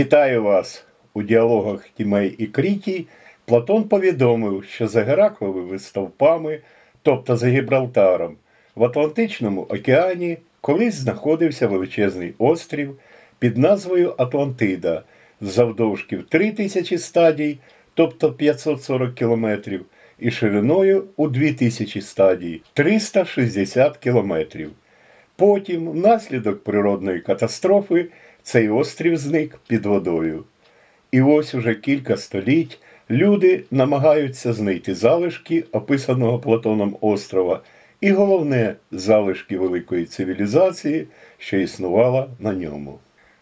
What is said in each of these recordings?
Вітаю вас! У діалогах Тімей і Крітій Платон повідомив, що за Геракловими стовпами, тобто за Гібралтаром, в Атлантичному океані колись знаходився величезний острів під назвою Атлантида завдовжки в 3000 стадій, тобто 540 кілометрів, і шириною у 2000 стадій 360 кілометрів. Потім, внаслідок природної катастрофи, цей острів зник під водою. І ось уже кілька століть люди намагаються знайти залишки описаного Платоном острова, і головне залишки великої цивілізації, що існувала на ньому.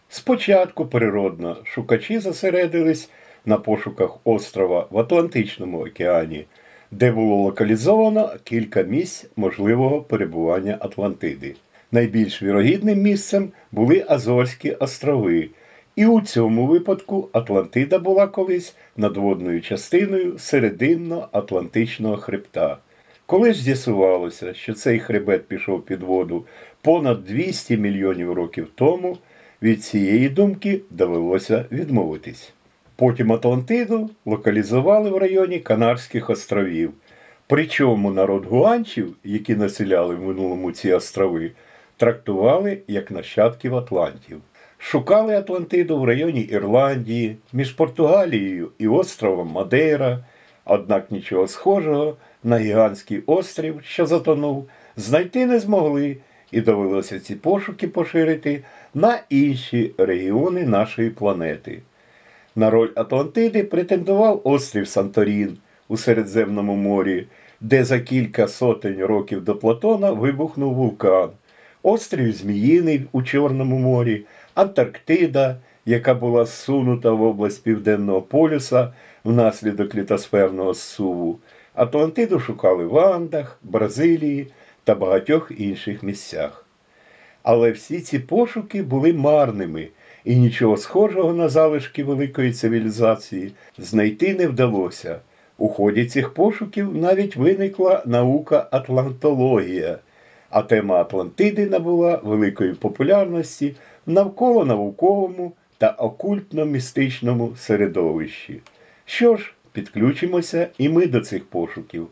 Спочатку природно шукачі зосередились на пошуках острова в Атлантичному океані, де було локалізовано кілька місць можливого перебування Атлантиди. Найбільш вірогідним місцем були Азорські острови, і у цьому випадку Атлантида була колись надводною частиною серединно-атлантичного хребта. Коли ж з'ясувалося, що цей хребет пішов під воду понад 200 мільйонів років тому, від цієї думки довелося відмовитись. Потім Атлантиду локалізували в районі Канарських островів. Причому народ гуанчів, які населяли в минулому ці острови, трактували як нащадків Атлантів. Шукали Атлантиду в районі Ірландії, між Португалією і островом Мадейра, однак нічого схожого на гігантський острів, що затонув, знайти не змогли, і довелося ці пошуки поширити на інші регіони нашої планети. На роль Атлантиди претендував острів Санторін у Середземному морі, де за кілька сотень років до Платона вибухнув вулкан, острів Зміїний у Чорному морі, Антарктида, яка була зсунута в область Південного полюса внаслідок літосферного зсуву. Атлантиду шукали в Андах, Бразилії та багатьох інших місцях. Але всі ці пошуки були марними, і нічого схожого на залишки великої цивілізації знайти не вдалося. У ході цих пошуків навіть виникла наука атлантологія, а тема Атлантиди набула великої популярності в навколо-науковому та окультно-містичному середовищі. Що ж, підключимося і ми до цих пошуків.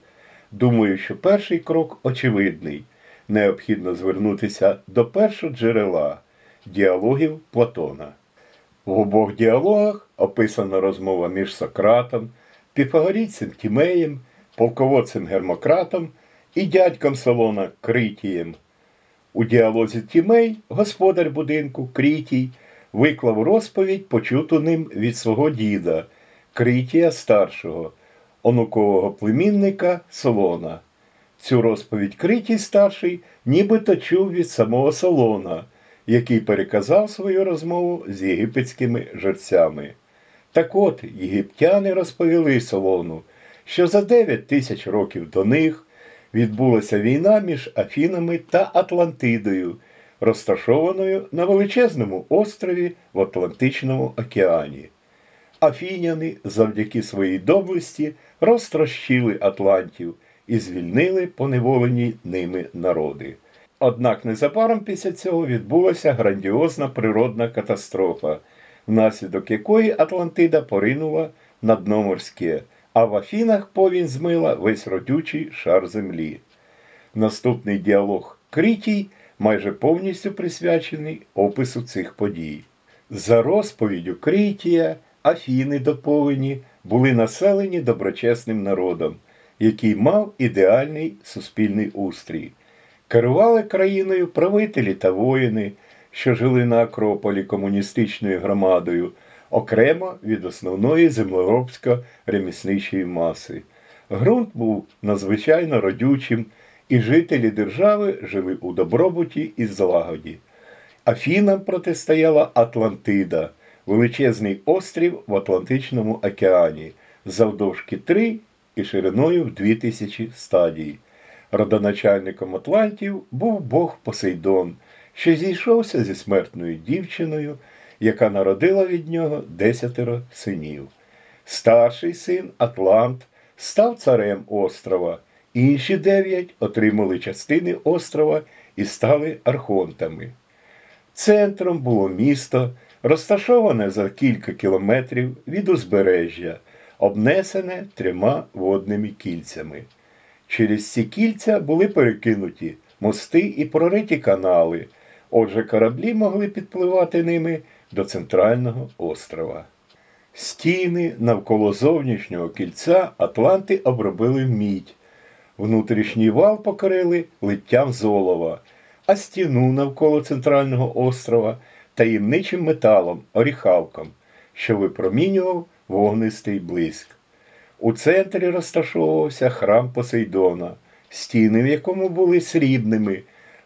Думаю, що перший крок очевидний. Необхідно звернутися до першого джерела діалогів Платона. В обох діалогах описана розмова між Сократом, піфагорійцем Тімеєм, полководцем Гермократом і дядьком Солона Критієм. У діалозі Тімей, господар будинку Критій, виклав розповідь, почуту ним від свого діда, Критія старшого, онукового племінника Солона. Цю розповідь Критій старший нібито чув від самого Солона, який переказав свою розмову з єгипетськими жерцями. Так от єгиптяни розповіли Солону, що за 9 тисяч років до них відбулася війна між Афінами та Атлантидою, розташованою на величезному острові в Атлантичному океані. Афіняни завдяки своїй доблесті розтрощили Атлантів і звільнили поневолені ними народи. Однак незабаром після цього відбулася грандіозна природна катастрофа, внаслідок якої Атлантида поринула на дно морське, а в Афінах повінь змила весь родючий шар землі. Наступний діалог Критій майже повністю присвячений опису цих подій. За розповіддю Критія, Афіни доповнені були населені доброчесним народом, який мав ідеальний суспільний устрій. Керували країною правителі та воїни, що жили на Акрополі комуністичною громадою, окремо від основної землеробсько-ремісничої маси. Ґрунт був надзвичайно родючим, і жителі держави жили у добробуті і злагоді. Афінам протистояла Атлантида, величезний острів в Атлантичному океані, завдовжки 3 і шириною в 2000 стадій. Родоначальником Атлантів був бог Посейдон, що зійшовся зі смертною дівчиною, яка народила від нього десятеро синів. Старший син Атлант став царем острова, інші дев'ять отримали частини острова і стали архонтами. Центром було місто, розташоване за кілька кілометрів від узбережжя, обнесене трьома водними кільцями. Через ці кільця були перекинуті мости і прориті канали, отже, кораблі могли підпливати ними до центрального острова. Стіни навколо зовнішнього кільця Атланти обробили мідь. Внутрішній вал покрили литтям золова, а стіну навколо центрального острова таємничим металом, оріхалком, що випромінював вогнистий блиск. У центрі розташовувався храм Посейдона, стіни в якому були срібними,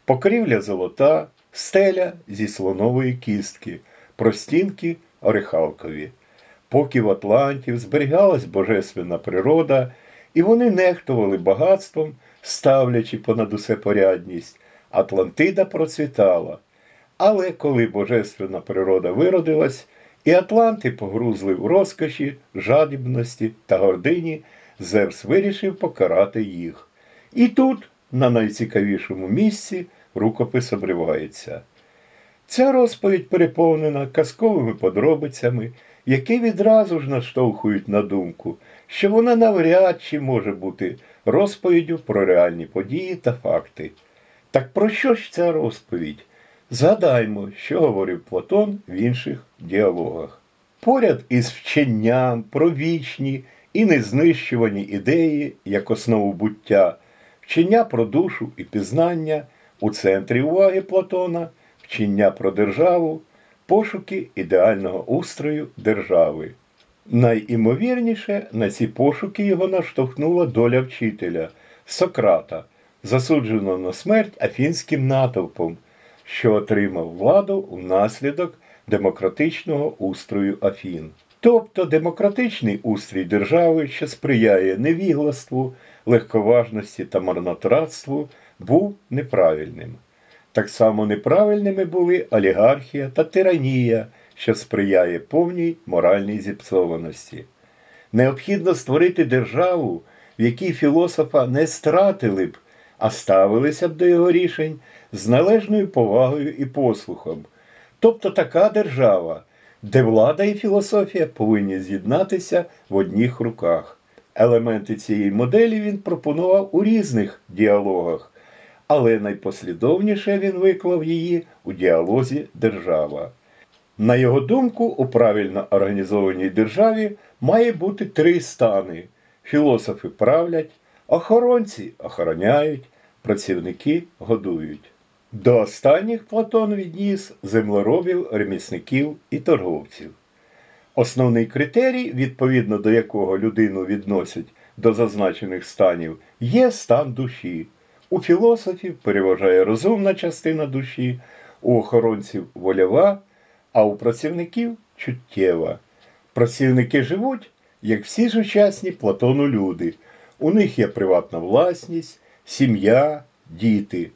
покрівля золота, стеля зі слонової кістки, простінки орехалкові. Поки в Атлантів зберігалась божественна природа, і вони нехтували багатством, ставлячи понад усе порядність, Атлантида процвітала. Але коли божественна природа виродилась, і Атланти погрузли в розкоші, жадібності та гордині, Зевс вирішив покарати їх. І тут, на найцікавішому місці, рукопис обривається. Ця розповідь переповнена казковими подробицями, які відразу ж наштовхують на думку, що вона навряд чи може бути розповіддю про реальні події та факти. Так про що ж ця розповідь? Згадаймо, що говорив Платон в інших діалогах. Поряд із вченням про вічні і незнищувані ідеї як основу буття, вчення про душу і пізнання, у центрі уваги Платона, вчення про державу, пошуки ідеального устрою держави. Найімовірніше на ці пошуки його наштовхнула доля вчителя Сократа, засудженого на смерть афінським натовпом, що отримав владу внаслідок демократичного устрою Афін. Тобто демократичний устрій держави, що сприяє невігластву, легковажності та марнотратству, був неправильним. Так само неправильними були олігархія та тиранія, що сприяє повній моральній зіпсованості. Необхідно створити державу, в якій філософа не стратили б, а ставилися б до його рішень з належною повагою і послухом. Тобто така держава, де влада і філософія повинні з'єднатися в одніх руках. Елементи цієї моделі він пропонував у різних діалогах, але найпослідовніше він виклав її у діалозі Держава. На його думку, у правильно організованій державі має бути три стани: філософи правлять, охоронці охороняють, працівники годують. До останніх Платон відніс землеробів, ремісників і торговців. Основний критерій, відповідно до якого людину відносять до зазначених станів, є стан душі. У філософів переважає розумна частина душі, у охоронців вольова, а у працівників чуттєва. Працівники живуть, як всі ж учасні Платону люди. У них є приватна власність, сім'я, діти.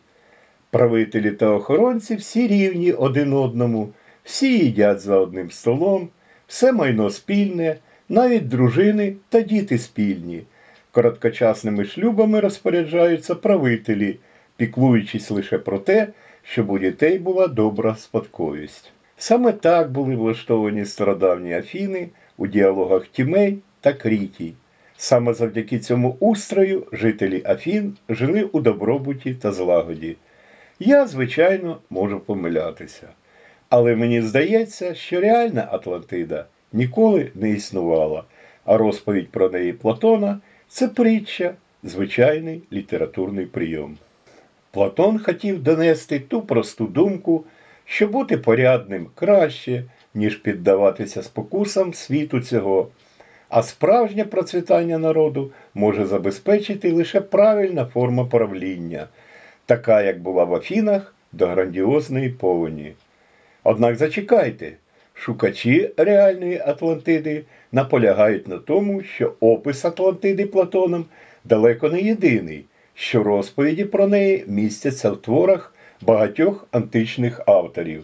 Правителі та охоронці всі рівні один одному, всі їдять за одним столом, все майно спільне, навіть дружини та діти спільні. Короткочасними шлюбами розпоряджаються правителі, піклуючись лише про те, щоб у дітей була добра спадковість. Саме так були влаштовані стародавні Афіни у діалогах Тімей та Крітій. Саме завдяки цьому устрою жителі Афін жили у добробуті та злагоді. Я, звичайно, можу помилятися. Але мені здається, що реальна Атлантида ніколи не існувала, а розповідь про неї Платона це притча, звичайний літературний прийом. Платон хотів донести ту просту думку, що бути порядним краще, ніж піддаватися спокусам світу цього, а справжнє процвітання народу може забезпечити лише правильна форма правління, така як була в Афінах до грандіозної повені. Однак зачекайте, шукачі реальної Атлантиди наполягають на тому, що опис Атлантиди Платоном далеко не єдиний, що розповіді про неї містяться в творах багатьох античних авторів.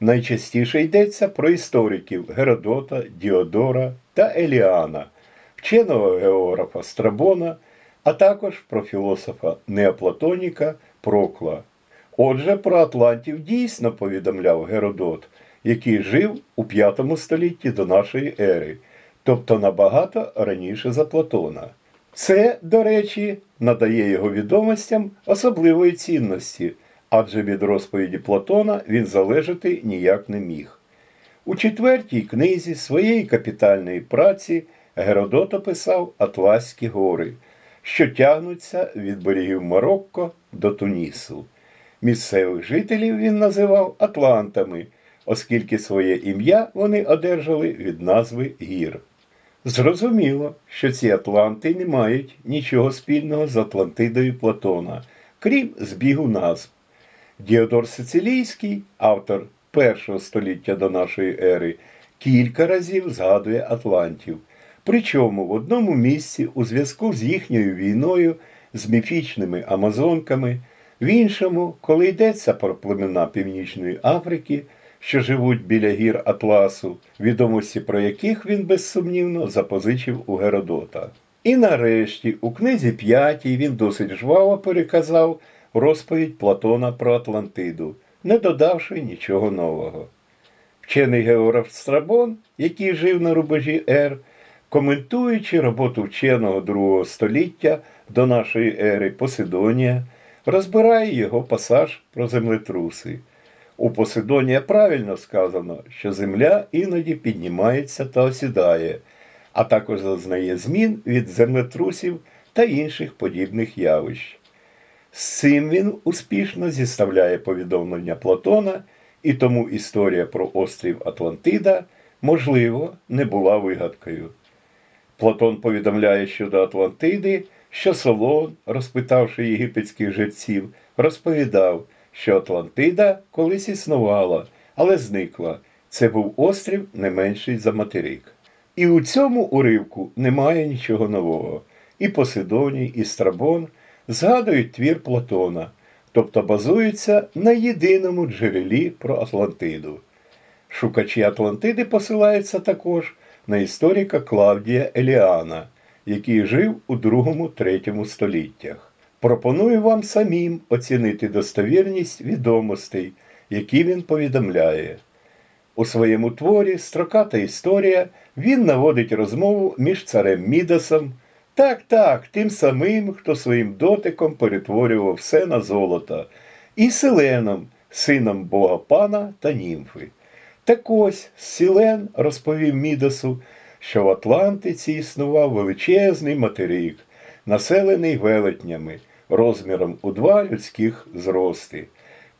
Найчастіше йдеться про істориків Геродота, Діодора та Еліана, вченого географа Страбона, а також про філософа Неоплатоніка Прокла. Отже, про Атлантів дійсно повідомляв Геродот, який жив у V столітті до нашої ери, тобто набагато раніше за Платона. Це, до речі, надає його відомостям особливої цінності, адже від розповіді Платона він залежати ніяк не міг. У четвертій книзі своєї капітальної праці Геродот описав Атласські гори, що тягнуться від берегів Марокко до Тунісу. Місцевих жителів він називав Атлантами, оскільки своє ім'я вони одержали від назви гір. Зрозуміло, що ці Атланти не мають нічого спільного з Атлантидою Платона, крім збігу назв. Діодор Сицилійський, автор першого століття до нашої ери, кілька разів згадує Атлантів. Причому в одному місці у зв'язку з їхньою війною з міфічними амазонками, в іншому, коли йдеться про племена Північної Африки, що живуть біля гір Атласу, відомості про яких він безсумнівно запозичив у Геродота. І нарешті у книзі п'ятій він досить жваво переказав розповідь Платона про Атлантиду, не додавши нічого нового. Вчений географ Страбон, який жив на рубежі Р, коментуючи роботу вченого другого століття до нашої ери Поседонія, розбирає його пасаж про землетруси. У Поседонія правильно сказано, що земля іноді піднімається та осідає, а також зазнає змін від землетрусів та інших подібних явищ. З цим він успішно зіставляє повідомлення Платона, і тому історія про острів Атлантида, можливо, не була вигадкою. Платон повідомляє щодо Атлантиди, що Солон, розпитавши єгипетських жерців, розповідав, що Атлантида колись існувала, але зникла. Це був острів не менший за материк. І у цьому уривку немає нічого нового. І Поседоній, і Страбон згадують твір Платона, тобто базуються на єдиному джерелі про Атлантиду. Шукачі Атлантиди посилаються також на історика Клавдія Еліана, який жив у 2-3 століттях. Пропоную вам самим оцінити достовірність відомостей, які він повідомляє. У своєму творі Строката історія він наводить розмову між царем Мідасом, так, так, тим самим, хто своїм дотиком перетворював все на золото, і Селеном, сином бога пана та німфи. Так ось Сілен розповів Мідасу, що в Атлантиці існував величезний материк, населений велетнями, розміром у два людських зрости.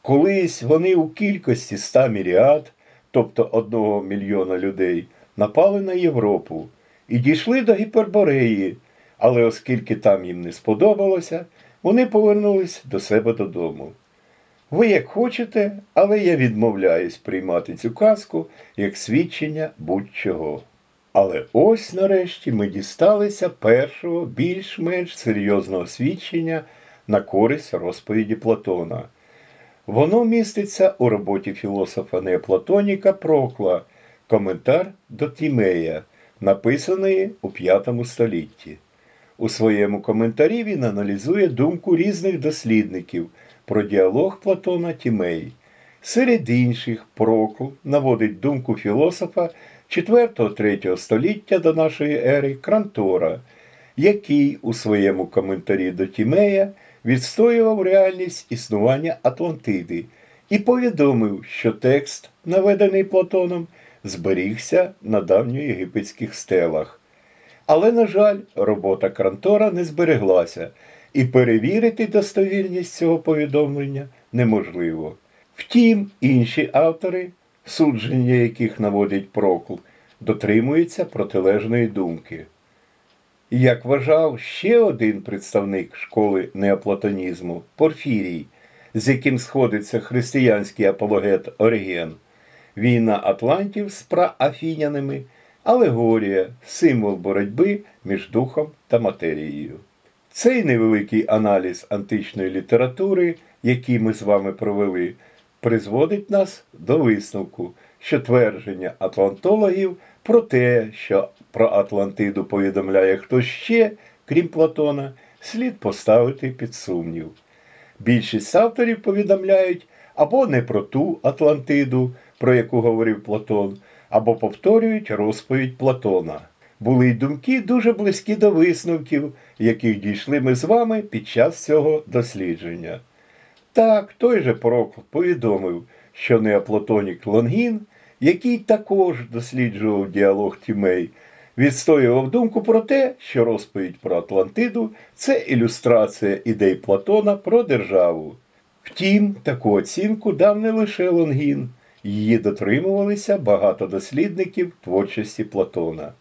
Колись вони у кількості ста міріад, тобто одного мільйона людей, напали на Європу і дійшли до Гіпербореї, але оскільки там їм не сподобалося, вони повернулись до себе додому. Ви як хочете, але я відмовляюсь приймати цю казку як свідчення будь-чого. Але ось нарешті ми дісталися першого більш-менш серйозного свідчення на користь розповіді Платона. Воно міститься у роботі філософа Неоплатоніка Прокла Коментар до Тімея, написаної у V столітті. У своєму коментарі він аналізує думку різних дослідників про діалог Платона Тімей. Серед інших Прокл наводить думку філософа 4-3 століття до нашої ери Крантора, який у своєму коментарі до Тімея відстоював реальність існування Атлантиди і повідомив, що текст, наведений Платоном, зберігся на давньоєгипетських стелах. Але, на жаль, робота Крантора не збереглася, і перевірити достовірність цього повідомлення неможливо. Втім, інші автори, судження яких наводить Прокл, дотримуються протилежної думки. Як вважав ще один представник школи неоплатонізму Порфірій, з яким сходиться християнський апологет Оріген, війна Атлантів з праафінянами алегорія, символ боротьби між духом та матерією. Цей невеликий аналіз античної літератури, який ми з вами провели, призводить нас до висновку, що твердження атлантологів про те, що про Атлантиду повідомляє хтось ще, крім Платона, слід поставити під сумнів. Більшість авторів повідомляють або не про ту Атлантиду, про яку говорив Платон, або повторюють розповідь Платона. Були й думки дуже близькі до висновків, яких дійшли ми з вами під час цього дослідження. Так, той же Прокл повідомив, що неоплатонік Лонгін, який також досліджував діалог Тімей, відстоював думку про те, що розповідь про Атлантиду це ілюстрація ідей Платона про державу. Втім, таку оцінку дав не лише Лонгін, її дотримувалися багато дослідників творчості Платона.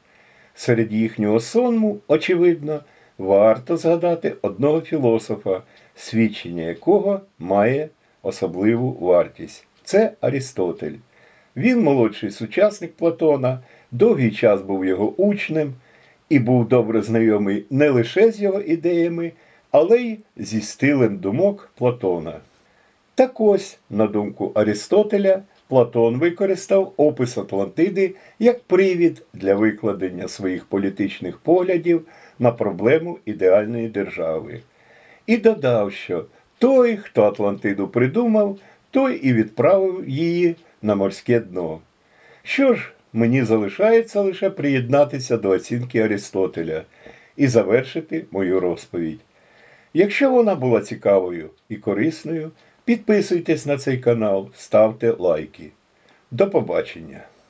Серед їхнього сонму, очевидно, варто згадати одного філософа, свідчення якого має особливу вартість. Це Арістотель. Він молодший сучасник Платона, довгий час був його учнем і був добре знайомий не лише з його ідеями, але й зі стилем думок Платона. Так ось, на думку Арістотеля, Платон використав опис Атлантиди як привід для викладення своїх політичних поглядів на проблему ідеальної держави. І додав, що той, хто Атлантиду придумав, той і відправив її на морське дно. Що ж, мені залишається лише приєднатися до оцінки Арістотеля і завершити мою розповідь. Якщо вона була цікавою і корисною, підписуйтесь на цей канал, ставте лайки. До побачення!